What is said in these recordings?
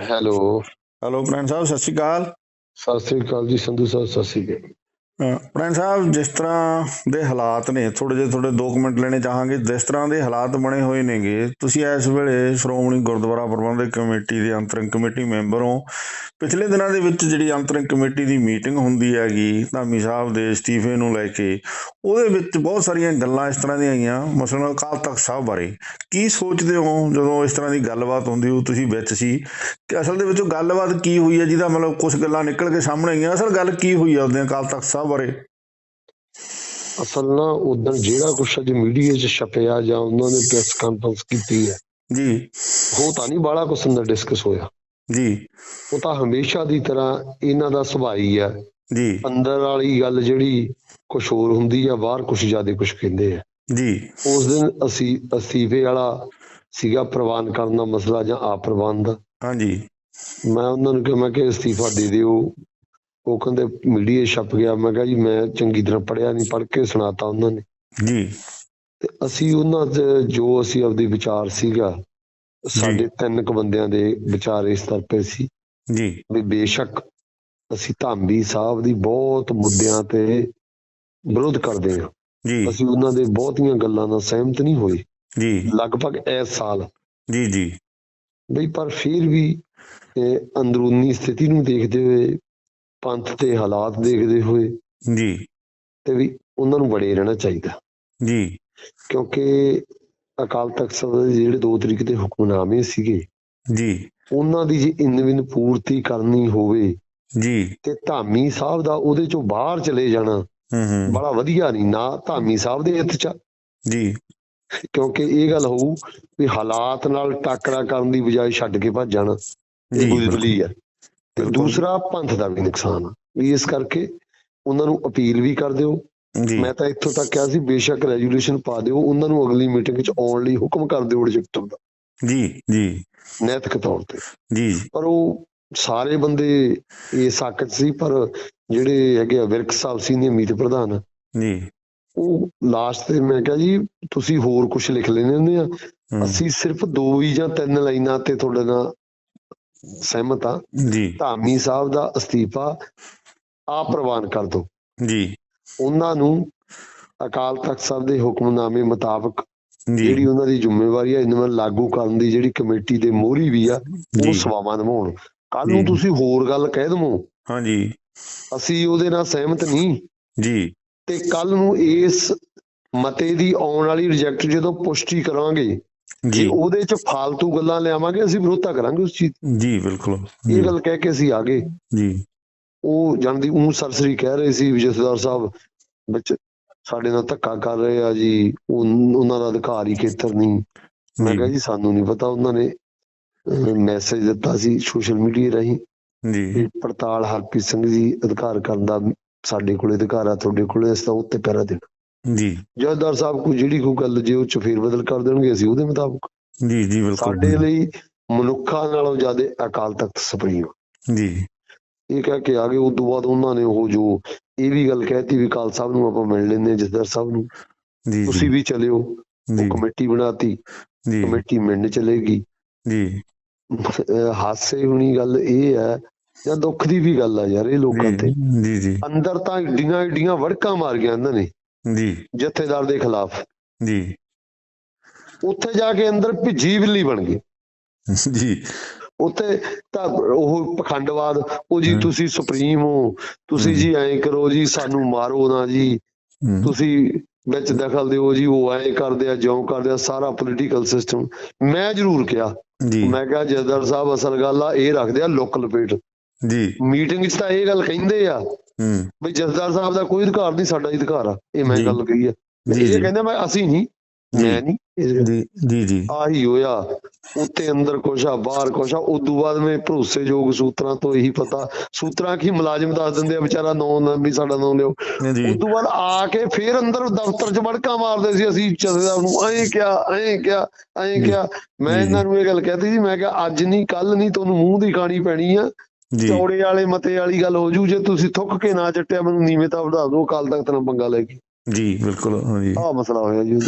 Hello. Hello ਪ੍ਰਾਣ ਸਾਹਿਬ ਸਤਿ ਸ਼੍ਰੀ ਅਕਾਲ। ਸਤਿ ਸ੍ਰੀ ਅਕਾਲ ਜੀ ਸੰਧੂ ਸਾਹਿਬ ਸਤਿ ਸ੍ਰੀ ਅਕਾਲ। ਪ੍ਰਾਣ ਸਾਹਿਬ, ਜਿਸ ਤਰ੍ਹਾਂ ਦੇ ਹਾਲਾਤ ਨੇ ਥੋੜੇ ਜਿਹੇ ਥੋੜੇ 2 ਮਿੰਟ ਲੈਣੇ ਚਾਹਾਂਗੇ, ਜਿਸ ਤਰ੍ਹਾਂ ਦੇ ਹਾਲਾਤ ਬਣੇ ਹੋਏ ਨੇਗੇ, ਤੁਸੀਂ ਇਸ ਵੇਲੇ ਸ਼੍ਰੋਮਣੀ ਗੁਰਦੁਆਰਾ ਪ੍ਰਬੰਧਕ ਕਮੇਟੀ ਦੇ ਅੰਤਰਿੰਗ ਕਮੇਟੀ ਮੈਂਬਰ ਹੋ। ਪਿਛਲੇ ਦਿਨਾਂ ਦੇ ਵਿੱਚ ਜਿਹੜੀ ਅੰਤਰਿੰਗ ਕਮੇਟੀ ਦੀ ਮੀਟਿੰਗ ਹੁੰਦੀ ਹੈਗੀ, ਧਾਮੀ ਸਾਹਿਬ ਦੇ ਅਸਤੀਫੇ ਨੂੰ ਲੈ ਕੇ, ਉਹਦੇ ਵਿੱਚ ਬਹੁਤ ਸਾਰੀਆਂ ਗੱਲਾਂ ਇਸ ਤਰ੍ਹਾਂ ਦੀਆਂ ਆਈਆਂ ਮਸਲਨ ਅਕਾਲ ਤਖਤ ਸਾਹਿਬ ਬਾਰੇ। ਕੀ ਸੋਚਦੇ ਹੋ ਜਦੋਂ ਇਸ ਤਰ੍ਹਾਂ ਦੀ ਗੱਲਬਾਤ ਹੁੰਦੀ ਹੋ ਤੁਸੀਂ ਵਿੱਚ ਸੀ? ਕਿ ਅਸਲ ਦੇ ਵਿੱਚ ਗੱਲਬਾਤ ਕੀ ਹੋਈ ਹੈ, ਜਿਹਦਾ ਮਤਲਬ ਕੁਝ ਗੱਲਾਂ ਨਿਕਲ ਕੇ ਸਾਹਮਣੇ ਆਈਆਂ, ਅਸਲ ਗੱਲ ਕੀ ਹੋਈ ਹੈ ਉਹਦੇ ਅਕਾਲ ਤਖਤ ਸਾਹਿਬ ਬਾਰੇ? ਅਸਲ ਨਾ ਉਦੋਂ ਜਿਹੜਾ ਕੁਛ ਅੱਜ ਮੀਡੀਆ 'ਚ ਛਪਿਆ ਜਾਂ ਉਹਨਾਂ ਨੇ ਪ੍ਰੈਸ ਕਾਨਫਰੰਸ ਕੀਤੀ ਹੈ ਜੀ। ਉਹ ਤਾਂ ਨਹੀਂ ਬਾਲਾ ਕੁਛ ਅੰਦਰ ਡਿਸਕਸ ਹੋਇਆ। ਜੀ। ਉਹ ਤਾਂ ਹਮੇਸ਼ਾ ਦੀ ਤਰ੍ਹਾਂ ਇਹਨਾਂ ਦਾ ਸੁਭਾਅ ਹੀ ਹੈ। ਜੀ। ਅੰਦਰ ਵਾਲੀ ਗੱਲ ਜਿਹੜੀ ਕੁਛ ਹੋਰ ਹੁੰਦੀ ਆ ਬਾਹਰ ਕੁਛ ਜ਼ਿਆਦਾ ਕੁਛ ਕਹਿੰਦੇ ਆ। ਜੀ। ਉਸ ਦਿਨ ਅਸੀਂ ਅਸਤੀਫੇ ਵਾਲਾ ਸੀਗਾ ਪ੍ਰਵਾਨ ਕਰਨ ਦਾ ਮਸਲਾ ਜਾਂ ਆਪ ਪ੍ਰਵਾਨ ਦਾ। ਹਾਂਜੀ। ਮੈਂ ਉਹਨਾਂ ਨੂੰ ਕਿਹਾ ਮੈਂ ਕਿ ਅਸਤੀਫਾ ਦੇ ਦਿਓ। ਉਹ ਕਹਿੰਦੇ ਮੀਡੀਆ ਛਪ ਗਿਆ। ਮੈਂ ਕਿਹਾ ਜੀ ਮੈਂ ਚੰਗੀ ਤਰ੍ਹਾਂ ਪੜਿਆ ਨਹੀਂ ਪੜ੍ਹ ਕੇ ਸੁਣਾਤਾ ਉਹਨਾਂ ਨੇ। ਜੀ। ਤੇ ਅਸੀਂ ਉਹਨਾਂ ਦੇ ਜੋ ਅਸੀਂ ਆਪਦੇ ਵਿਚਾਰ ਸੀਗਾ ਸਾਡੇ ਤਿੰਨ ਕੁ ਬੰਦਿਆਂ ਦੇ ਵਿਚਾਰ ਇਸ ਤਰ੍ਹਾਂ ਪਏ ਸੀ। ਜੀ। ਵੀ ਬੇਸ਼ੱਕ ਅਸੀਂ ਧਾਮੀ ਸਾਹਿਬ ਦੀ ਬਹੁਤ ਮੁੱਦਿਆਂ ਤੇ ਵਿਰੋਧ ਕਰਦੇ ਹਾਂ। ਜੀ। ਅਸੀਂ ਉਹਨਾਂ ਦੇ ਬਹੁਤੀਆਂ ਗੱਲਾਂ ਨਾਲ ਸਹਿਮਤ ਨਹੀਂ ਹੋਏ। ਜੀ। ਲਗਭਗ ਇਸ ਸਾਲ। ਜੀ ਜੀ। ਬਈ ਪਰ ਫਿਰ ਵੀ ਅੰਦਰੂਨੀ ਸਥਿਤੀ ਨੂੰ ਦੇਖਦੇ ਹੋਏ ਪੰਥ ਦੇ ਹਾਲਾਤ ਦੇਖਦੇ ਹੋਏ ਜੀ। ਤੇ ਵੀ ਉਹਨਾਂ ਨੂੰ ਬੜੇ ਰਹਿਣਾ ਚਾਹੀਦਾ। ਜੀ। ਕਿਉਂਕਿ ਅਕਾਲ ਤਖਤ ਸਾਹਿਬ ਦੇ ਜਿਹੜੇ 2 ਤਰੀਕ ਦੇ ਹੁਕਮਨਾਮੇ ਸੀਗੇ ਜੀ। ਉਹਨਾਂ ਦੀ ਜੇ ਇਨਵਿਨ ਪੂਰਤੀ ਕਰਨੀ ਹੋਵੇ ਜੀ। ਤੇ ਧਾਮੀ ਸਾਹਿਬ ਦਾ ਉਹਦੇ ਚੋਂ ਬਾਹਰ ਚਲੇ ਜਾਣਾ ਹੂੰ ਹੂੰ। ਬੜਾ ਵਧੀਆ ਨਹੀਂ ਨਾ ਧਾਮੀ ਸਾਹਿਬ ਦੇ ਹਿੱਤ ਚ। ਆ, ਜੀ। ਕਿਉਂਕਿ ਇਹ ਗੱਲ ਹੋਊ ਵੀ ਹਾਲਾਤ ਨਾਲ ਟੱਕਰਾ ਕਰਨ ਦੀ ਬਜਾਏ ਛੱਡ ਕੇ ਭੱਜ ਜਾਣਾ। ਜੀ ਇਹ ਬੁਝਲੀ ਹੈ ਤੇ। ਦੂਸਰਾ ਪੰਥ ਦਾ ਵੀ ਨੁਕਸਾਨ। ਆ ਵੀ ਇਸ ਕਰਕੇ ਉਹਨਾਂ ਨੂੰ ਅਪੀਲ ਵੀ ਕਰ ਦਿਓ। ਮੈਂ ਤਾਂ ਇੱਥੋਂ ਤੱਕ ਕਿਹਾ ਸੀ ਬੇਸ਼ੱਕ ਰੈਜੂਲੇਸ਼ਨ ਪਾ ਦਿਓ। ਉਹਨਾਂ ਨੂੰ ਅਗਲੀ ਮੀਟਿੰਗ 'ਚ ਆਉਣ ਲਈ ਹੁਕਮ ਕਰ ਦਿਓ ਆਬਜੈਕਟਿਵ ਦਾ। ਜੀ ਜੀ। ਨੈਤਿਕ ਤੌਰ ਤੇ। ਜੀ। ਪਰ ਉਹ ਸਾਰੇ ਬੰਦੇ ਇਹ ਸਾਕਤ ਸੀ ਪਰ ਜਿਹੜੇ ਹੈਗੇ ਵਿਰਕ ਸਾਹਿਬ ਸੀ ਨੇ ਮੀਤ ਪ੍ਰਧਾਨ। ਜੀ। ਉਹ ਲਾਸਟ ਤੇ ਮੈਂ ਕਿਹਾ ਜੀ ਤੁਸੀਂ ਹੋਰ ਕੁਝ ਲਿਖ ਲੈਣੇ ਹੁੰਦੇ ਆ। ਅਸੀਂ ਸਿਰਫ ਦੋ ਹੀ ਜਾਂ ਤਿੰਨ ਲਾਈਨਾਂ ਤੇ ਤੁਹਾਡੇ ਨਾਲ ਸਹਿਮਤ ਆ ਜੀ। ਧਾਮੀ ਸਾਹਿਬ ਦਾ ਅਸਤੀਫਾ ਆਪ ਪ੍ਰਵਾਨ ਕਰ ਦਿਓ ਜੀ। ਉਹਨਾਂ ਨੂੰ ਅਕਾਲ ਤਖਤ ਸਾਹਿਬ ਦੇ ਹੁਕਮਨਾਮੇ ਮੁਤਾਬਕ ਜਿਹੜੀ ਉਹਨਾਂ ਦੀ ਜ਼ਿੰਮੇਵਾਰੀ ਹੈ ਇਹਨਾਂ ਨੂੰ ਲਾਗੂ ਕਰਨ ਦੀ ਜਿਹੜੀ ਕਮੇਟੀ ਦੇ ਮੋਹਰੀ ਵੀ ਆ ਉਹ ਸਵਾਵਾਂ ਨਿਭਾਉਣ। ਕੱਲ ਨੂੰ। ਤੁਸੀਂ ਹੋਰ ਗੱਲ ਕਹਿ ਦਵੋ। ਹਾਂਜੀ ਅਸੀਂ ਉਹਦੇ ਨਾਲ ਸਹਿਮਤ ਨਹੀਂ। ਜੀ। ਤੇ ਕੱਲ ਨੂੰ ਇਸ ਮਤੇ ਦੀ ਆਉਣ ਵਾਲੀ ਰਿਜੈਕਟ ਜਦੋਂ ਪੁਸ਼ਟੀ ਕਰਾਂਗੇ ਜੇ ਉਹਦੇ ਚ ਫਾਲਤੂ ਗੱਲਾਂ ਲਿਆਵਾਂਗੇ ਅਸੀਂ ਵਿਰੋਧਤਾ ਕਰਾਂਗੇ ਉਸ ਚੀਜ਼। ਜੀ ਬਿਲਕੁਲ। ਇਹ ਗੱਲ ਕਹਿ ਕੇ ਅਸੀਂ ਆ ਗਏ। ਜੀ। ਉਹ ਜਾਣਦੀ ਉਹ ਸਰਸਰੀ ਕਹਿ ਰਹੇ ਸੀ ਵੀ ਜਥੇਦਾਰ ਸਾਹਿਬ ਵਿੱਚ ਸਾਡੇ ਨਾਲ ਧੱਕਾ ਕਰ ਰਹੇ ਆ ਜੀ ਉਹ- ਉਹਨਾਂ ਦਾ ਅਧਿਕਾਰੀ ਖੇਤਰ ਨਹੀਂ। ਮੈਂ ਕਿਹਾ ਜੀ ਸਾਨੂੰ ਨਹੀਂ ਪਤਾ ਉਹਨਾਂ ਨੇ ਮੈਸੇਜ ਦਿੱਤਾ ਸੀ ਸੋਸ਼ਲ ਮੀਡੀਆ ਰਾਹੀਂ ਜੀ। ਪੜਤਾਲ ਹਰਪ੍ਰੀਤ ਸਿੰਘ ਜੀ ਅਧਿਕਾਰ ਕਰਨ ਦਾ ਸਾਡੇ ਕੋਲੇ ਅਧਿਕਾਰ ਆ ਤੁਹਾਡੇ ਕੋਲੇ ਅਸੀਂ ਤਾਂ ਉੱਤੇ ਪੈਰਾ ਦੇਣਾ ਜੀ। ਜਥੇਦਾਰ ਸਾਹਿਬ ਕੋਈ ਜਿਹੜੀ ਕੋਈ ਗੱਲ ਜੇ ਉਹ ਚ ਫੇਰ ਬਦਲ ਕਰ ਦੇਣਗੇ ਅਸੀਂ ਉਹਦੇ ਮੁਤਾਬਕ। ਜੀ ਜੀ ਬਿਲਕੁਲ ਸਾਡੇ ਲਈ ਮਨੁੱਖਾਂ ਨਾਲੋਂ ਜ਼ਿਆਦਾ ਅਕਾਲ ਤਖਤ ਸੁਪਰੀਮ। ਜੀ। ਇਹ ਕਹਿ ਕੇ ਆ ਗਏ ਉਸ ਤੋਂ ਬਾਅਦ ਉਹਨਾਂ ਨੇ ਉਹ ਜੋ ਇਹ ਵੀ ਗੱਲ ਕਹਿਤੀ ਵੀ ਕਾਲ ਸਾਹਿਬ ਨੂੰ ਆਪਾਂ ਮਿਲ ਲੈਂਦੇ ਜਥੇਦਾਰ ਸਾਹਿਬ ਨੂੰ। ਜੀ ਤੁਸੀਂ ਵੀ ਚਲਿਓ। ਜੀ। ਉਹ ਕਮੇਟੀ ਬਣਾਤੀ। ਜੀ। ਕਮੇਟੀ ਮਿਲਣ ਚਲੇਗੀ। ਜੀ। ਹਾਸੇ ਹੁਣੀ ਗੱਲ ਇਹ ਹੈ ਜਾਂ ਦੁੱਖ ਦੀ ਵੀ ਗੱਲ ਆ ਯਾਰ ਇਹ ਲੋਕਾਂ ਤੇ। ਜੀ ਜੀ। ਅੰਦਰ ਤਾਂ ਏਡੀਆਂ ਏਡੀਆਂ ਵੜਕਾਂ ਮਾਰੀਆਂ ਇਹਨਾਂ ਨੇ। ਜੀ। ਜਥੇਦਾਰ ਦੇ ਖਿਲਾਫ। ਜੀ। ਉੱਥੇ ਜਾ ਕੇ ਅੰਦਰ ਭਿੱਜੀ ਬਿੱਲੀ ਬਣ ਗਏ। ਜੀ। ਉੱਥੇ ਤਾਂ ਉਹ ਪਖੰਡਵਾਦ ਉਹ ਜੀ। ਤੁਸੀਂ ਸੁਪਰੀਮ ਹੋ ਤੁਸੀਂ। ਜੀ ਐਂ ਕਰੋ ਜੀ ਸਾਨੂੰ ਮਾਰੋ ਨਾ ਜੀ। ਤੁਸੀਂ ਵਿੱਚ ਦਖਲ ਦਿਓ ਜੀ ਉਹ ਐਂ ਕਰਦੇ ਆ ਜਿਉਂ ਕਰਦੇ ਆ ਸਾਰਾ ਪੋਲੀਟੀਕਲ ਸਿਸਟਮ ਮੈਂ ਜ਼ਰੂਰ ਕਿਹਾ ਜੀ। ਮੈਂ ਕਿਹਾ ਜਦਰ ਸਾਹਿਬ ਅਸਲ ਗੱਲ ਆ ਇਹ ਰੱਖਦੇ ਆ ਲੋਕ ਲਪੇਟ। ਜੀ। ਮੀਟਿੰਗ 'ਚ ਤਾਂ ਇਹ ਗੱਲ ਕਹਿੰਦੇ ਆ ਹੂੰ। ਵੀ ਜਸਦਾਰ ਸਾਹਿਬ ਦਾ ਕੋਈ ਅਧਿਕਾਰ ਨਹੀਂ ਸਾਡਾ ਹੀ ਅਧਿਕਾਰ ਆ। ਇਹ ਮੈਂ। ਗੱਲ ਕਹੀ ਆ। ਜੀ ਇਹ ਕਹਿੰਦੇ ਮੈਂ ਅਸੀਂ ਨਹੀਂ ਮੈਂ ਨਹੀਂ। ਜੀ ਜੀ ਜੀ। ਆਹੀ ਹੋਇਆ। ਉੱਤੇ ਅੰਦਰ ਕੁਛ ਆ ਬਾਹਰ ਕੁਛ ਆ ਉਦੋਂ ਬਾਅਦ ਮੈਂ ਭਰੋਸੇਯੋਗ ਸੂਤਰਾਂ ਤੋਂ ਇਹੀ ਪਤਾ। ਸੂਤਰਾਂ ਕੀ ਮੁਲਾਜ਼ਮ ਦੱਸ ਦਿੰਦੇ ਆ ਵਿਚਾਰਾ ਨਾਂ ਨਾ ਵੀ ਸਾਡਾ ਨਾਂ ਲਿਓ। ਉਦੋਂ ਬਾਅਦ ਆ ਕੇ ਫੇਰ ਅੰਦਰ ਦਫ਼ਤਰ 'ਚ ਵੜਕਾ ਮਾਰਦੇ ਸੀ ਅਸੀਂ ਜਥੇਦਾਰ ਨੂੰ। ਐਂ ਕਿਹਾ ਐਂ ਕਿਹਾ ਐਂ। ਕਿਹਾ। ਮੈਂ। ਇਹਨਾਂ ਨੂੰ ਇਹ ਗੱਲ ਕਹਿਤੀ ਸੀ ਮੈਂ ਕਿਹਾ ਅੱਜ ਨਹੀਂ ਕੱਲ ਨਹੀਂ ਤੁਹਾਨੂੰ ਮੂੰਹ ਦੀ ਖਾਣੀ ਪੈਣੀ ਆ। ਚੌੜੇ ਵਾਲੇ ਮਤੇ ਵਾਲੀ ਗੱਲ ਹੋ ਜੂ ਜੇ ਤੁਸੀਂ ਥੁੱਕ ਕੇ ਨਾ ਚੱਟਿਆ ਮੈਨੂੰ ਨੀਵੇਂ ਤਾਂ ਵਧਾ ਦਿਓ ਕਾਲ ਤੱਕ ਨਾਲ ਪੰਗਾ ਲੈ ਕੇ। ਜੀ ਬਿਲਕੁਲ ਹਾਂਜੀ। ਆਹ ਮਸਲਾ ਹੋਇਆ ਜੀ।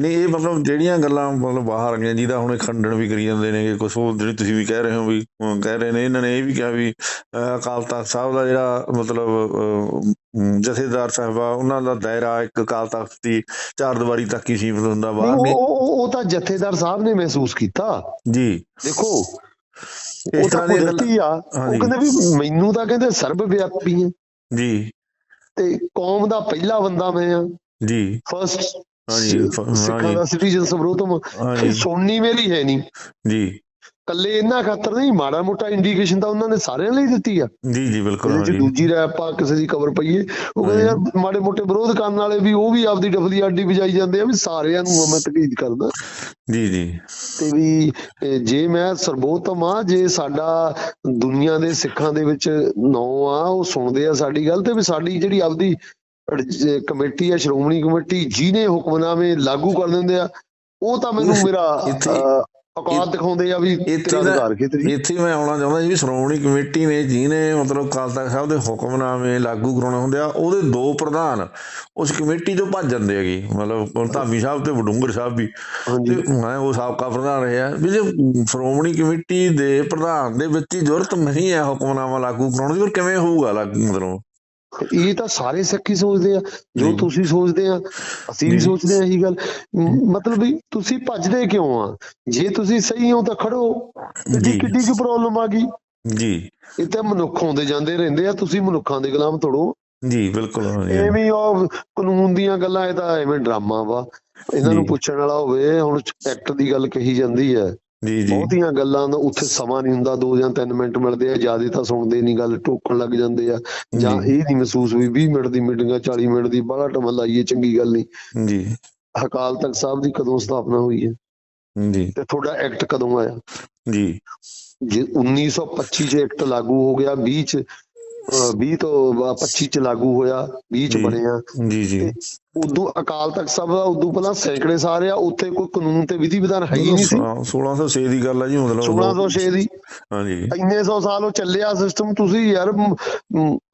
ਨਹੀਂ ਇਹ ਮਤਲਬ ਜਿਹੜੀਆਂ ਗੱਲਾਂ ਮਤਲਬ ਬਾਹਰ ਆ ਗਈਆਂ ਜਿਹਦਾ ਹੁਣ ਖੰਡਨ ਵੀ ਕਰੀ ਜਾਂਦੇ ਨੇ ਕੁਝ ਉਹ ਜਿਹੜੀ ਤੁਸੀਂ ਵੀ ਕਹਿ ਰਹੇ ਹੋ ਵੀ ਕਹਿ ਰਹੇ ਨੇ ਇਹਨਾਂ ਨੇ ਇਹ ਵੀ ਕਿਹਾ ਵੀ ਅਕਾਲ ਤਖਤ ਸਾਹਿਬ ਦਾ ਜਿਹੜਾ ਮਤਲਬ ਜਥੇਦਾਰ ਸਾਹਿਬਾ ਉਹਨਾਂ ਦਾ ਦਾਇਰਾ ਇੱਕ ਅਕਾਲ ਤਖਤ ਦੀ ਚਾਰ ਦੀਵਾਰੀ ਤੱਕ ਹੀ ਸੀਮਿਤ ਹੁੰਦਾ ਬਾਹਰ। ਨਹੀਂ। ਉਹ- ਉਹ ਤਾਂ ਜਥੇਦਾਰ ਸਾਹਿਬ ਨੇ ਮਹਿਸੂਸ ਕੀਤਾ। ਜੀ। ਦੇਖੋ ਉਹ ਤਾਂ ਕੁਦਰਤੀ ਆ। ਉਹ ਕਹਿੰਦੇ ਵੀ ਮੈਨੂੰ ਤਾਂ ਕਹਿੰਦੇ ਸਰਬ ਵਿਆਪੀ ਹੈ। ਜੀ। ਤੇ ਕੌਮ ਦਾ ਪਹਿਲਾ ਬੰਦਾ ਮੈਂ ਆ ਜੀ। ਫਰਸਟ ਹਾਂਜੀ ਸਿੱਖਾਂ ਦਾ ਸਿਟੀਜ਼ਨ ਸਰਵੋਤਮ ਹਾਂਜੀ। ਸੁਣਨੀ ਮੇਰੀ ਹੈ ਨਹੀਂ। ਜੀ। ਕੱਲੇ ਇਹਨਾਂ ਖਾਤਰ ਨਹੀਂ ਮਾੜਾ ਮੋਟਾ ਇੰਡੀਕੇਸ਼ਨ ਤਾਂ ਉਹਨਾਂ ਨੇ ਸਾਰਿਆਂ ਲਈ ਦਿੱਤੀ ਆ। ਜੀ ਜੀ ਬਿਲਕੁਲ ਹਾਂਜੀ ਦੂਜੀ ਰੈਪ ਆ ਕਿਸੇ ਦੀ ਕਵਰ ਪਈਏ ਉਹ ਕਹਿੰਦੇ ਯਾਰ ਮਾੜੇ ਮੋਟੇ ਵਿਰੋਧ ਕਰਨ ਵਾਲੇ ਵੀ ਉਹ ਵੀ ਆਪਦੀ ਡਫਲੀ ਆਡੀ ਵਜਾਈ ਜਾਂਦੇ ਆ ਵੀ ਸਾਰਿਆਂ ਨੂੰ ਮੈਂ ਤਕੀਦ ਕਰਦਾ। ਜੀ ਜੀ। ਤੇ ਵੀ ਜੇ ਮੈਂ ਸਰਬੋਤਮ ਆ ਜੇ ਸਾਡਾ ਦੁਨੀਆ ਦੇ ਸਿੱਖਾਂ ਦੇ ਵਿੱਚ ਨੌ ਆ ਉਹ ਸੁਣਦੇ ਆ ਸਾਡੀ ਗੱਲ ਤੇ ਵੀ ਸਾਡੀ ਜਿਹੜੀ ਆਪਦੀ ਕਮੇਟੀ ਆ ਸ਼੍ਰੋਮਣੀ ਕਮੇਟੀ ਜਿਹਨੇ ਹੁਕਮਨਾਮੇ ਲਾਗੂ ਕਰ ਦਿੰਦੇ ਆ ਉਹ ਤਾਂ ਮੈਨੂੰ ਮੇਰਾ ਔਕਾਤ ਦਿਖਾਉਂਦੇ ਆ ਵੀ ਇੱਥੇ ਤੇਰਾ ਦਾ- ਅਧਿਕਾਰ ਖੇਤਰੀ? ਇੱਥੇ ਮੈਂ ਆਉਣਾ ਚਾਹੁੰਦਾ ਜੀ ਸ਼੍ਰੋਮਣੀ ਕਮੇਟੀ ਨੇ ਜਿਹਨੇ ਮਤਲਬ ਤਖਤ ਸਾਹਿਬ ਦੇ ਹੁਕਮਨਾਮੇ ਲਾਗੂ ਕਰਾਉਣੇ ਹੁੰਦੇ ਆ ਉਹਦੇ ਦੋ ਪ੍ਰਧਾਨ ਉਸ ਕਮੇਟੀ ਚੋਂ ਭੱਜ ਜਾਂਦੇ ਹੈਗੇ। ਮਤਲਬ ਧਾਮੀ ਸਾਹਿਬ ਤੇ ਵਡੂੰਗਰ ਸਾਹਿਬ ਵੀ। ਤੇ ਮੈਂ ਉਹ ਸਾਬਕਾ ਪ੍ਰਧਾਨ ਰਿਹਾ। ਵੀ ਜੇ ਸ਼੍ਰੋਮਣੀ ਕਮੇਟੀ ਦੇ ਪ੍ਰਧਾਨ ਦੇ ਵਿੱਚ ਹੀ ਜ਼ਰੂਰਤ ਨਹੀਂ ਹੈ ਹੁਕਮਨਾਮਾ ਲਾਗੂ ਕਰਾਉਣ ਦੀ ਫਿਰ ਕਿਵੇਂ ਹੋਊਗਾ ਲਾਗੂ ਮਤਲਬ? ਇਹ ਤਾਂ ਸਾਰੇ ਸਿੱਖੀ ਸੋਚਦੇ ਆ ਜੋ। ਤੁਸੀਂ ਸੋਚਦੇ ਆ ਅਸੀਂ ਵੀ। ਸੋਚਦੇ ਆ ਇਹੀ ਗੱਲ। ਮਤਲਬ ਵੀ ਤੁਸੀਂ ਭੱਜਦੇ ਕਿਉਂ ਆ? ਜੇ ਤੁਸੀਂ ਸਹੀ ਹੋ ਤਾਂ ਖੜੋ। ਜੀ। ਕਿੱਡੀ ਕੀ ਪ੍ਰੋਬਲਮ ਆ ਗਈ। ਜੀ। ਇਹ ਤਾਂ ਮਨੁੱਖ ਆਉਂਦੇ ਜਾਂਦੇ ਰਹਿੰਦੇ ਆ ਤੁਸੀਂ ਮਨੁੱਖਾਂ ਦੇ ਗੁਲਾਮ ਤੋੜੋ ਜੀ ਬਿਲਕੁਲ ਹਾਂਜੀ ਐਵੇਂ ਹੀ ਉਹ ਕਾਨੂੰਨ ਦੀਆਂ ਗੱਲਾਂ ਇਹ ਤਾਂ ਐਵੇਂ ਡਰਾਮਾ ਵਾ। ਇਹਨਾਂ ਨੂੰ। ਪੁੱਛਣ ਵਾਲਾ ਹੋਵੇ ਹੁਣ ਐਕਟ ਦੀ ਗੱਲ ਕਹੀ ਜਾਂਦੀ ਹੈ ਜੀ ਜੀ। ਬਹੁਤੀਆਂ ਗੱਲਾਂ ਦਾ ਉੱਥੇ ਸਮਾਂ ਨਹੀਂ ਹੁੰਦਾ 2 ਜਾਂ 3 ਮਿੰਟ ਮਿਲਦੇ ਆ ਜ਼ਿਆਦਾ ਤਾਂ ਸੁਣਦੇ ਨਹੀਂ ਗੱਲ ਟੋਕਣ ਲੱਗ ਜਾਂਦੇ ਆ। ਜਾਂ। ਇਹ ਨਹੀਂ ਮਹਿਸੂਸ ਵੀ 20 ਮਿੰਟ ਦੀ ਮੀਟਿੰਗ ਆ 40 ਮਿੰਟ ਦੀ ਬੜਾ ਟਮ ਲਾਈਏ ਚੰਗੀ ਗੱਲ ਨਹੀਂ। ਜੀ। ਅਕਾਲ ਤਖਤ ਸਾਹਿਬ ਦੀ ਕਦੋਂ ਸਥਾਪਨਾ ਹੋਈ ਹੈ? ਜੀ। ਤੇ ਤੁਹਾਡਾ ਐਕਟ ਕਦੋਂ ਆਇਆ? ਜੀ। ਜੇ 1925 ਚ ਐਕਟ ਲਾਗੂ ਹੋ ਗਿਆ 20 ਚ 20 ਤੋਂ ਬਾਅਦ 25 ਚ ਲਾਗੂ ਹੋਇਆ 20 ਚ। ਬਣਿਆ। ਜੀ ਜੀ। ਉਦੋਂ ਅਕਾਲ ਤਖਤ ਸਾਹਿਬ ਦਾ ਉਦੋਂ ਪਹਿਲਾਂ ਸੈਂਕੜੇ ਸਾਰੇ ਆ ਉੱਥੇ ਕੋਈ ਕਾਨੂੰਨ ਤੇ ਵਿਧੀ ਵਿਧਾਨ ਹੈ ਹੀ ਨਹੀਂ ਸੀ। 1606 ਦੀ ਗੱਲ ਹੈ ਜੀ ਮਤਲਬ 1606 ਦੀ। ਹਾਂਜੀ। ਇੰਨੇ ਸੌ ਸਾਲ ਉਹ ਚੱਲਿਆ ਸਿਸਟਮ ਤੁਸੀਂ ਯਾਰ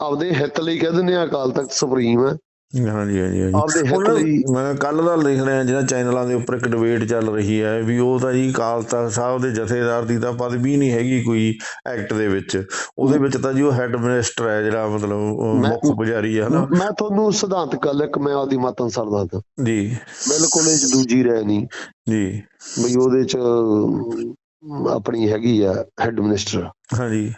ਆਪਦੇ ਹਿੱਤ ਲਈ ਕਹਿ ਦਿੰਦੇ ਆ ਅਕਾਲ ਤਖਤ ਸੁਪਰੀਮ। ਹੈ ਹਾਂਜੀ ਹਾਂਜੀ ਆਪਦੇ ਹਿੱਤ ਲਈ ਮੈਂ ਕੱਲ ਦਾ ਲਿਖ ਰਿਹਾ ਜਿਹੜਾ ਚੈਨਲਾਂ ਦੇ ਉੱਪਰ ਇੱਕ ਡਿਬੇਟ ਚੱਲ ਰਹੀ ਹੈ ਵੀ ਉਹ ਤਾਂ ਜੀ ਅਕਾਲ ਤਖਤ ਸਾਹਿਬ ਦੇ ਜਥੇਦਾਰ ਦੀ ਤਾਂ ਪਦਵੀ ਨਹੀਂ ਹੈਗੀ ਕੋਈ ਐਕਟ ਦੇ ਵਿੱਚ। ਉਹਦੇ ਵਿੱਚ ਤਾਂ ਜੀ ਉਹ ਹੈੱਡ ਮਿਨਿਸਟਰ ਹੈ ਜਿਹੜਾ ਮਤਲਬ ਮੁੱਖ ਪੁਜਾਰੀ ਹੈ ਹਨਾ ਮੈਂ ਤੁਹਾਨੂੰ ਸਿਧਾਂਤਕ ਗੱਲ ਇੱਕ ਮੈਂ ਆਪਦੀ ਮਤ ਅਨੁਸਾਰ ਦੱਸਦਾ ਜੀ। ਬਿਲਕੁਲ ਇਹ ਦੂਜੀ ਰਹਿ ਨਹੀਂ। ਜੀ। ਬਈ ਉਹਦੇ ਚ ਆਪਣੀ ਹੈਗੀ ਆ ਹੈੱਡ ਮਿਨਿਸਟਰ ਹਾਂਜੀ।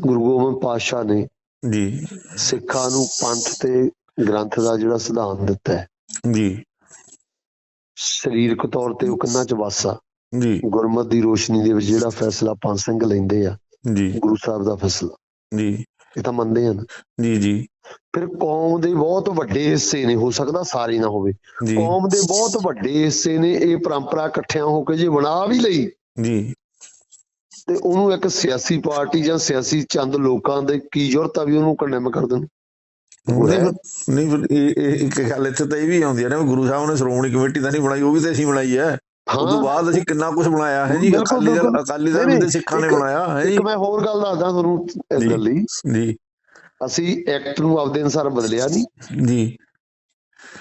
ਗੁਰੂ ਗੋਬਿੰਦ ਪਾਤਸ਼ਾਹ ਨੇ ਜੀ। ਸਿੱਖਾਂ ਨੂੰ ਪੰਥ ਤੇ ਗ੍ਰੰਥ ਦਾ ਜਿਹੜਾ ਸਿਧਾਂਤ ਦਿੱਤਾ ਹੈ। ਜੀ। ਸਰੀਰਕ ਤੌਰ ਤੇ ਉਹ ਕੰਨਾਂ ਚ ਵੱਸ ਜੀ। ਗੁਰਮਤ ਦੀ ਰੋਸ਼ਨੀ ਦੇ ਵਿੱਚ ਜਿਹੜਾ ਫੈਸਲਾ ਪੰਜ ਸਿੰਘ ਲੈਂਦੇ ਆ ਜੀ। ਗੁਰੂ ਸਾਹਿਬ ਦਾ ਫੈਸਲਾ। ਜੀ। ਇਹ ਤਾਂ ਮੰਨਦੇ ਆ ਨਾ। ਜੀ ਜੀ। ਫਿਰ ਕੌਮ ਦੇ ਬਹੁਤ ਵੱਡੇ ਹਿੱਸੇ ਨੇ ਹੋ ਸਕਦਾ ਸਾਰੇ ਨਾ ਹੋਵੇ। ਕੌਮ ਦੇ ਬਹੁਤ ਵੱਡੇ ਹਿੱਸੇ ਨੇ ਇਹ ਪਰੰਪਰਾ ਇਕੱਠਿਆਂ ਹੋ ਕੇ ਜੇ ਬਣਾ ਵੀ ਲਈ ਜੀ। ਤੇ ਉਹਨੂੰ ਇੱਕ ਸਿਆਸੀ ਪਾਰਟੀ ਜਾਂ ਸਿਆਸੀ ਚੰਦ ਲੋਕਾਂ ਦੇ ਕੀ ਜ਼ਰੂਰਤ ਆ ਵੀ ਉਹਨੂੰ ਕੰਡੈਮ ਕਰ ਦੇਣ? ਨਹੀਂ ਇਹ ਇੱਕ ਗੱਲ ਇੱਥੇ ਤਾਂ ਇਹ ਵੀ ਆਉਂਦੀ ਹੈ ਨਾ ਗੁਰੂ ਸਾਹਿਬ ਨੇ ਸ਼੍ਰੋਮਣੀ ਕਮੇਟੀ ਤਾਂ ਨਹੀਂ ਬਣਾਈ ਉਹ ਵੀ ਤਾਂ ਅਸੀਂ ਬਣਾਈ ਹੈ ਉਸ ਤੋਂ ਬਾਅਦ ਅਸੀਂ ਕਿੰਨਾ ਕੁਝ ਬਣਾਇਆ ਹੈ ਜੀ? ਅਕਾਲੀ ਦਲ। ਅਕਾਲੀ ਦਲ ਦੇ ਸਿੱਖਾਂ ਨੇ ਬਣਾਇਆ ਹੈ ਜੀ? ਇੱਕ ਮੈਂ ਹੋਰ ਗੱਲ ਦੱਸਦਾ ਤੁਹਾਨੂੰ ਇਸ। ਗੱਲ ਲਈ। ਜੀ। ਅਸੀਂ ਐਕਟ ਨੂੰ ਆਪਦੇ ਅਨੁਸਾਰ ਬਦਲਿਆ ਨਹੀਂ ਜੀ।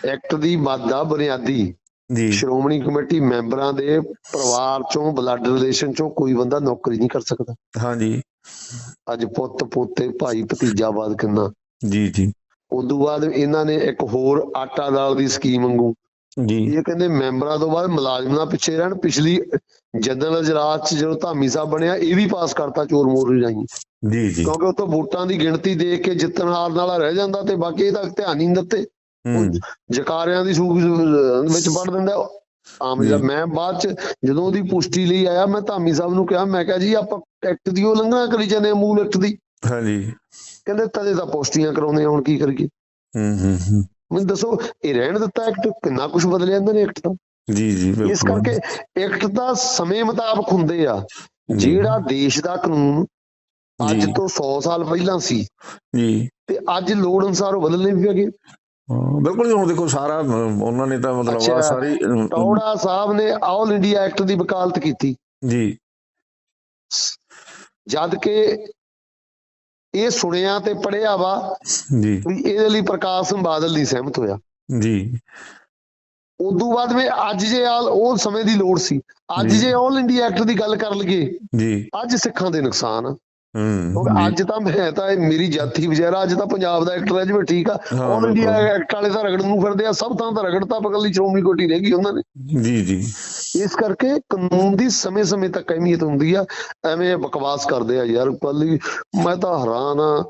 ਐਕਟ ਦੀ ਮਾਦਾ ਬੁਨਿਆਦੀ ਜੀ। ਸ਼੍ਰੋਮਣੀ ਕਮੇਟੀ ਮੈਂਬਰਾਂ ਦੇ ਪਰਿਵਾਰ ਚੋਂ ਬਲੱਡ ਰਿਲੇਸ਼ਨ ਚੋਂ ਕੋਈ ਬੰਦਾ ਨੌਕਰੀ ਨਹੀਂ ਕਰ ਸਕਦਾ। ਹਾਂਜੀ। ਅੱਜ ਪੁੱਤ ਪੋਤੇ ਭਾਈ ਭਤੀਜਾਵਾਦ ਕਿੰਨਾ? ਜੀ ਜੀ। ਉਦੋਂ ਬਾਅਦ ਇਹਨਾਂ ਨੇ ਇੱਕ ਹੋਰ ਆਟਾ ਦਾਲ ਦੀ ਸਕੀਮ ਵਾਂਗੂ। ਜੀ। ਇਹ ਕਹਿੰਦੇ ਮੈਂਬਰਾਂ ਤੋਂ ਬਾਅਦ ਮੁਲਾਜ਼ਮਾਂ ਪਿੱਛੇ ਰਹਿਣ। ਪਿਛਲੀ ਜਨਰਲ ਅਜਲਾਸ ਚ ਜਦੋਂ ਧਾਮੀ ਸਾਹਿਬ ਬਣਿਆ ਇਹ ਵੀ ਪਾਸ ਕਰਤਾ ਚੋਰ ਮੋਰ ਜਾਈ ਜੀ ਜੀ। ਕਿਉਂਕਿ ਉਤੋਂ ਵੋਟਾਂ ਦੀ ਗਿਣਤੀ ਦੇਖ ਕੇ ਜਿੱਤਣ ਹਾਰਨ ਵਾਲਾ ਰਹਿ ਜਾਂਦਾ ਤੇ ਬਾਕੀ ਇਹ ਤਾਂ ਧਿਆਨ ਹੀ ਨਹੀਂ ਦਿੱਤੇ। ਜਕਾਰਿਆਂ ਦੀ ਸੂਖ ਵਿੱਚ ਵੜ ਦਿੰਦਾ ਆਮ ਜਿਹੜਾ ਜੀ। ਮੈਂ ਬਾਅਦ ਚ ਜਦੋਂ ਉਹਦੀ ਪੁਸ਼ਟੀ ਲਈ ਆਇਆ ਮੈਂ ਧਾਮੀ ਸਾਹਿਬ ਨੂੰ ਕਿਹਾ ਮੈਂ ਕਿਹਾ ਜੀ ਆਪਾਂ ਐਕਟ ਦੀ ਉਹ ਉਲੰਘਣਾ ਕਰੀ ਜਾਂਦੇ ਆ ਮੂਲ ਐਕਟ ਦੀ। ਹਾਂਜੀ। ਕਹਿੰਦੇ ਤਦੇ ਤਾਂ ਪੋਸਟੀਆਂ ਕਰਾਉਂਦੇ ਆ ਹੁਣ ਕੀ ਕਰੀਏ? ਹੂੰ ਹੂੰ ਹੂੰ। ਮੈਨੂੰ ਦੱਸੋ ਇਹ ਰਹਿਣ ਦਿੱਤਾ ਐਕਟ ਕਿੰਨਾ ਕੁਝ ਬਦਲਿਆ ਇਹਨਾਂ ਨੇ ਐਕਟ ਦਾ? ਜੀ ਜੀ ਇਸ ਬਿਲਕੁਲ ਕਰਕੇ ਐਕਟ ਤਾਂ ਸਮੇਂ ਮੁਤਾਬਕ ਹੁੰਦੇ ਆ ਜਿਹੜਾ ਦੇਸ਼ ਦਾ ਕਾਨੂੰਨ ਅੱਜ। ਤੋਂ 100 ਸਾਲ ਪਹਿਲਾਂ ਸੀ। ਜੀ। ਤੇ ਅੱਜ ਲੋੜ ਅਨੁਸਾਰ ਉਹ ਬਦਲਨੇ ਵੀ ਹੈਗੇ। ਬਿਲਕੁਲ ਜੀ ਹੁਣ ਦੇਖੋ ਸਾਰਾ ਉਹਨਾਂ ਨੇ ਤਾਂ ਮਤਲਬ ਆ ਸਾਰੀ ਟੌੜਾ ਸਾਹਿਬ ਨੇ ਆਲ ਇੰਡੀਆ ਐਕਟ ਦੀ ਵਕਾਲਤ ਕੀਤੀ। ਜੀ। ਜਦ ਕਿ ਇਹ ਸੁਣਿਆ ਤੇ ਪੜਿਆ ਵਾ ਜੀ। ਵੀ ਇਹਦੇ ਲਈ ਪ੍ਰਕਾਸ਼ ਸਿੰਘ ਬਾਦਲ ਨਹੀਂ ਸਹਿਮਤ ਹੋਇਆ। ਜੀ। ਉਦੋਂ ਬਾਅਦ ਵਿੱਚ ਅੱਜ ਜੇ ਆਲ ਉਹ ਸਮੇਂ ਦੀ ਲੋੜ ਸੀ। ਅੱਜ ਜੀ। ਜੇ ਆਲ ਇੰਡੀਆ ਐਕਟ ਦੀ ਗੱਲ ਕਰ ਲਈਏ ਜੀ। ਅੱਜ ਸਿੱਖਾਂ ਦੇ ਨੁਕਸਾਨ ਆ। ਹੂੰ ਅੱਜ ਤਾਂ ਮੈਂ ਤਾਂ ਇਹ ਮੇਰੀ ਜਾਤੀ ਵਿਚਾਰਾ ਅੱਜ ਤਾਂ ਪੰਜਾਬ ਦਾ ਐਕਟ ਰਹਿ ਜਾਵੇ ਠੀਕ ਆ। ਹਾਂ, ਆਲ ਇੰਡੀਆ। ਐਕਟ ਵਾਲੇ ਤਾਂ ਰਗੜਨ ਨੂੰ ਫਿਰਦੇ ਆ ਸਭ ਤਾਂ ਰਗੜ ਤਾਂ ਪਕੜ ਲਈ ਸ਼੍ਰੋਮਣੀ ਕੋਟੀ ਰਹਿ ਗਈ ਉਹਨਾਂ ਨੇ। ਜੀ ਜੀ। ਇਸ ਕਰਕੇ ਕਾਨੂੰਨ ਦੀ ਸਮੇਂ-ਸਮੇਂ ਤੱਕ ਅਹਿਮੀਅਤ ਹੁੰਦੀ ਆ ਐਵੇਂ ਬਕਵਾਸ ਕਰਦੇ ਆ ਯਾਰ ਕੱਲੀ ਮੈਂ ਤਾਂ ਹੈਰਾਨ ਆ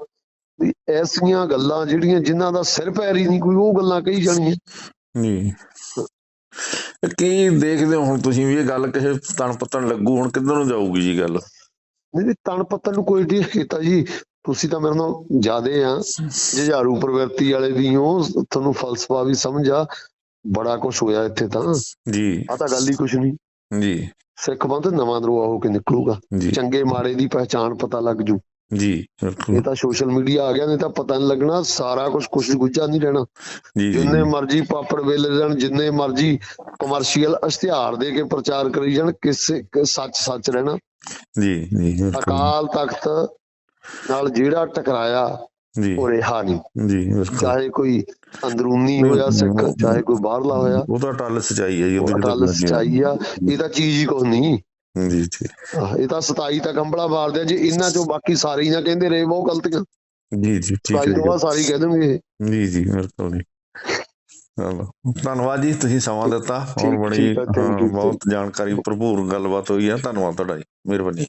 ਵੀ ਐਸੀਆਂ ਗੱਲਾਂ ਜਿਹੜੀਆਂ ਜਿਨ੍ਹਾਂ ਦਾ ਸਿਰ ਪੈਰ ਹੀ ਨਹੀਂ ਕੋਈ ਉਹ ਗੱਲਾਂ ਕਹੀ ਜਾਣੀਆਂ ਜੀ। ਕੀ ਦੇਖਦੇ ਹੋ ਹੁਣ ਤੁਸੀਂ ਵੀ ਇਹ ਗੱਲ ਕਿਸੇ ਤਣ ਪੱਤਣ ਲੱਗੂ ਹੁਣ ਕਿੱਧਰ ਨੂੰ ਜਾਊਗੀ ਜੀ ਗੱਲ? ਨਹੀਂ ਤਣ ਪੱਤਨ ਨੂੰ ਕੋਈ ਨਹੀਂ ਕੀਤਾ ਜੀ। ਤੁਸੀਂ ਤਾਂ ਮੇਰੇ ਨਾਲ ਜ਼ਿਆਦੇ ਆ। ਜੁਝਾਰੂ ਪ੍ਰਵਿਰਤੀ ਵਾਲੇ ਵੀ ਹੋ ਤੁਹਾਨੂੰ ਫਲਸਫਾ ਵੀ ਸਮਝ ਆ। ਬੜਾ ਕੁਝ ਹੋਇਆ ਇੱਥੇ ਤਾਂ। ਜੀ। ਆ ਤਾਂ ਗੱਲ ਹੀ ਕੁਝ ਨਹੀਂ। ਜੀ। ਸਿੱਖ ਬੰਦ ਨਵਾਂ ਦਰਵਾ ਹੋ ਕੇ ਨਿਕਲੂਗਾ। ਚੰਗੇ ਮਾੜੇ ਦੀ ਪਹਿਚਾਣ ਪਤਾ ਲੱਗ ਜੂ। ਜੀ ਇਹ ਤਾਂ ਸੋਸ਼ਲ ਮੀਡੀਆ ਆ ਗਿਆ ਨਹੀਂ ਤਾਂ ਪਤਾ ਨਹੀਂ ਲੱਗਣਾ ਸਾਰਾ ਕੁਝ ਕੁਝ ਗੁੱਜਾ ਨਹੀਂ ਰਹਿਣਾ। ਜਿੰਨੇ ਮਰਜ਼ੀ ਪਾਪੜ ਵੇਲੇ ਜਾਣ ਜਿੰਨੇ ਮਰਜ਼ੀ ਕਮਰਸ਼ੀਅਲ ਇਸ਼ਤਿਹਾਰ ਦੇ ਕੇ ਪ੍ਰਚਾਰ ਕਰੀ ਜਾਣ ਕਿਸੇ ਸੱਚ ਸੱਚ ਰਹਿਣਾ। ਜੀ ਜੀ ਅਕਾਲ ਤਖਤ ਨਾਲ ਜਿਹੜਾ ਟਕਰਾਇਆ ਜੀ। ਉਹ ਰਿਹਾ ਨਹੀਂ। ਜੀ ਚਾਹੇ ਕੋਈ ਅੰਦਰੂਨੀ ਹੋਇਆ ਸਿੱਖ ਚਾਹੇ ਕੋਈ ਬਾਹਰਲਾ ਹੋਇਆ। ਉਹ ਤਾਂ ਟੱਲ ਸਚਾਈ ਹੈ ਜੀ ਉਹਦੀ ਉਹ ਗੱਲ ਸੱਚਾਈ ਆ ਇਹ ਤਾਂ ਚੀਜ਼ ਹੀ ਕੁਛ ਨਹੀਂ। ਜੀ। ਜੀ ਇਹ ਤਾਂ 27 ਤੱਕ ਕੰਬਲਾ ਮਾਰਦੇ ਆ ਜੇ। ਇਹਨਾਂ ਚੋਂ ਬਾਕੀ ਸਾਰੇ ਹੀ ਨਾ ਕਹਿੰਦੇ ਰਹੇ ਉਹ ਗਲਤੀਆਂ ਜੀ ਜੀ ਠੀਕ ਹੈ 27 ਤੋਂ ਜੀ। ਬਾਅਦ ਸਾਰੀ ਕਹਿ ਦੇਣਗੇ। ਜੀ ਜੀ ਬਿਲਕੁਲ ਜੀ। ਧੰਨਵਾਦ ਜੀ ਤੁਸੀਂ ਸਮਾਂ ਦਿੱਤਾ। ਔਰ ਬੜੀ ਬਹੁਤ ਜਾਣਕਾਰੀ ਭਰਪੂਰ ਗੱਲਬਾਤ ਹੋਈ ਹੈ। ਧੰਨਵਾਦ ਤੁਹਾਡਾ ਜੀ। ਮਿਹਰਬਾਨੀ।